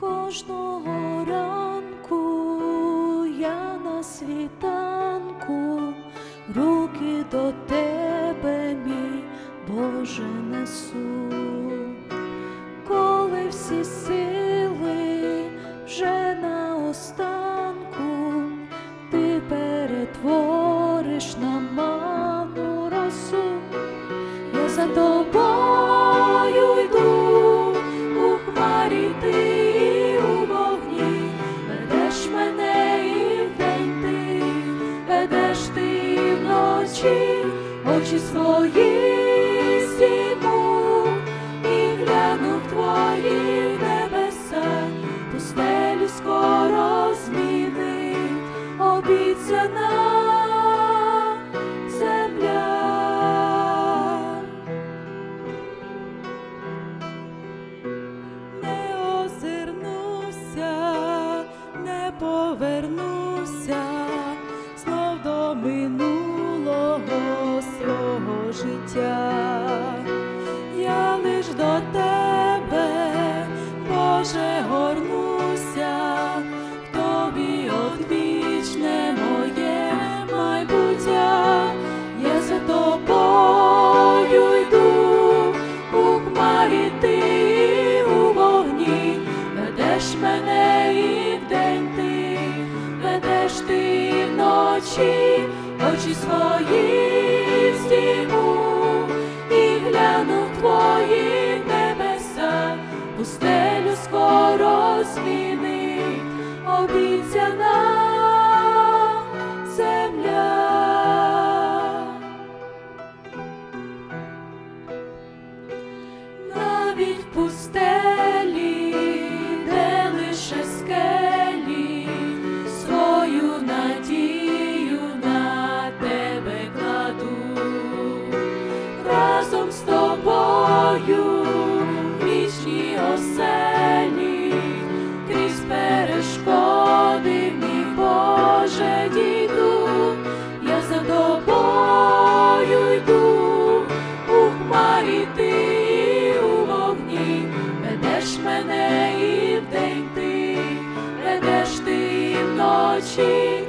Кожного ранку я на світанку руки до тебе, мій Боже, несу, коли всі сили вже на останку, ти перетвориш на ману вночі, очі свої і гляну в твої небеса, пустелю скоро змінить обіцяна повернуся знов до минулого життя. Я лиш до тебе, Боже, горнуся, в тобі одвічне моє майбуття. Я за тобою йду, у хмарі ти у вогні, ведеш мене і вдень ти, ведеш ти вночі, очі свої здійму, гляну в твої небеса, пустелю скоро змінить обіцяна земля. навіть в вночі,